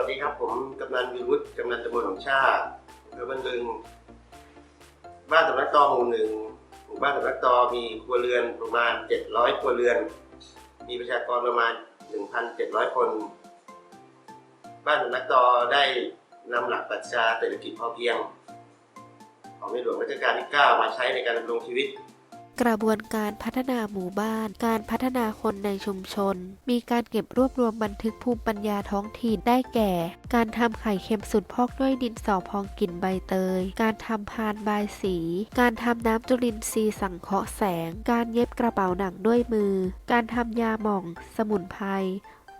วัสดีครับ ผมกำนันวิรุธกำนันตำบลหนองชาอำเภอบ้านบึง บ้านสำนักตอหมู่หนึ่งหมู่บ้านสำนักตอมีครัวเรือนประมาณ 700 ครัวเรือน มีประชากรประมาณ 1,700 คน บ้านสำนักตอได้นำหลักปรัชญาเศรษฐกิจพอเพียง ของในหลวงรัชกาลที่ 9 มาใช้ในการดำรงชีวิต กระบวนการพัฒนาหมู่บ้าน การพัฒนาคนในชุมชน มีการเก็บรวบรวมบันทึกภูมิปัญญาท้องถิ่นได้แก่ การทำไข่เค็มสุดพอกด้วยดินสอพองกลิ่นใบเตย การทำพานบายสี การทำน้ำจุลินทรีย์สังเคราะห์แสง การเย็บกระเป๋าหนังด้วยมือ การทำยาหม่อง สมุนไพร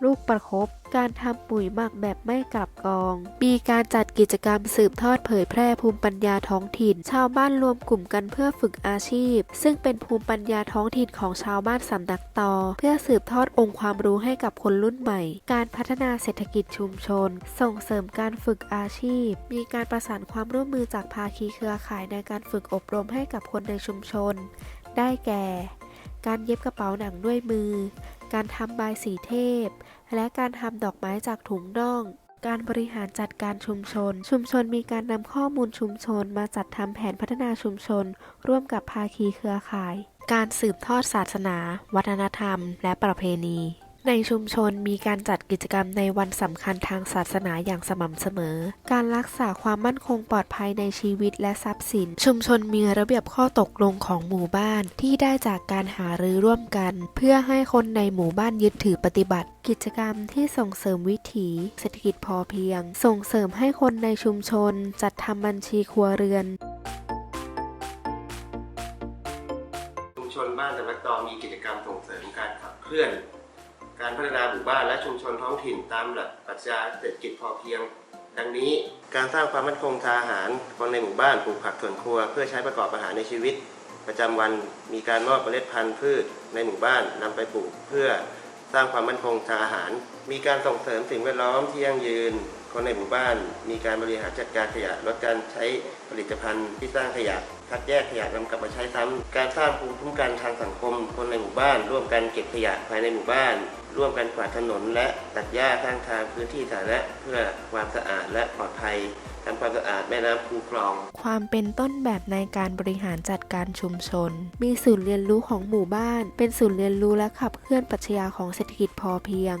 ลูกประคบการทำปุ๋ยหมักแบบไม่กลับกอง มีการจัดกิจกรรมสืบทอดเผยแพร่ภูมิปัญญาท้องถิ่น ชาวบ้านรวมกลุ่มกันเพื่อฝึกอาชีพ ซึ่งเป็นภูมิปัญญาท้องถิ่นของชาวบ้านสำนักตอ เพื่อสืบทอดองค์ความรู้ให้กับคนรุ่นใหม่ การพัฒนาเศรษฐกิจชุมชน ส่งเสริมการฝึกอาชีพ มีการประสานความร่วมมือจากภาคีเครือข่ายในการฝึกอบรมให้กับคนในชุมชน ได้แก่ การเย็บกระเป๋าหนังด้วยมือ การทำบายสีเทพ และการทำดอกไม้จากถุงน่อง การบริหารจัดการชุมชน ชุมชนมีการนำข้อมูลชุมชนมาจัดทำแผนพัฒนาชุมชน ร่วมกับภาคีเครือข่าย การสืบทอดศาสนา วัฒนธรรม และประเพณี ในชุมชนมีการจัดกิจกรรมในวันสำคัญทางศาสนาอย่างสม่ำเสมอ การรักษาความมั่นคงปลอดภัยในชีวิตและทรัพย์สิน ชุมชนมีระเบียบข้อตกลงของหมู่บ้านที่ได้จากการหารือร่วมกัน เพื่อให้คนในหมู่บ้านยึดถือปฏิบัติ กิจกรรมที่ส่งเสริมวิถีเศรษฐกิจพอเพียง ส่งเสริมให้คนในชุมชน จัดทำบัญชีครัวเรือนชุมชนบ้านสำนักตอมีกิจกรรมส่งเสริมการขับเคลื่อน การพัฒนาหมู่บ้านและชุมชนท้องถิ่นตามหลักปรัชญาเศรษฐกิจพอเพียง ดังนี้การสร้างความมั่นคงทางอาหาร คนในหมู่บ้านปลูกผักสวนครัว เพื่อใช้ประกอบอาหารในชีวิต ประจำวันมีการมอบเมล็ดพันธุ์พืชในหมู่บ้านนำไปปลูกเพื่อสร้างความมั่นคงทางอาหาร มีการส่งเสริมสิ่งแวดล้อมที่ยั่งยืน คนในหมู่บ้าน มีการบริหารจัดการขยะ ลดการใช้ผลิตภัณฑ์ที่สร้างขยะ คัดแยกขยะนำกลับมาใช้ซ้ำ การสร้างภูมิคุ้มกันทางสังคม คนในหมู่บ้าน ร่วมกันเก็บขยะภายในหมู่บ้าน ร่วมกันกวาดถนนและตัดหญ้าข้างทางพื้นที่สาธารณะเพื่อความสะอาดและปลอดภัยทำความสะอาดแม่น้ำคูคลอง ความเป็นต้นแบบในการบริหารจัดการชุมชน มีศูนย์เรียนรู้ของหมู่บ้าน เป็นศูนย์เรียนรู้และขับเคลื่อนปรัชญาของเศรษฐกิจพอเพียง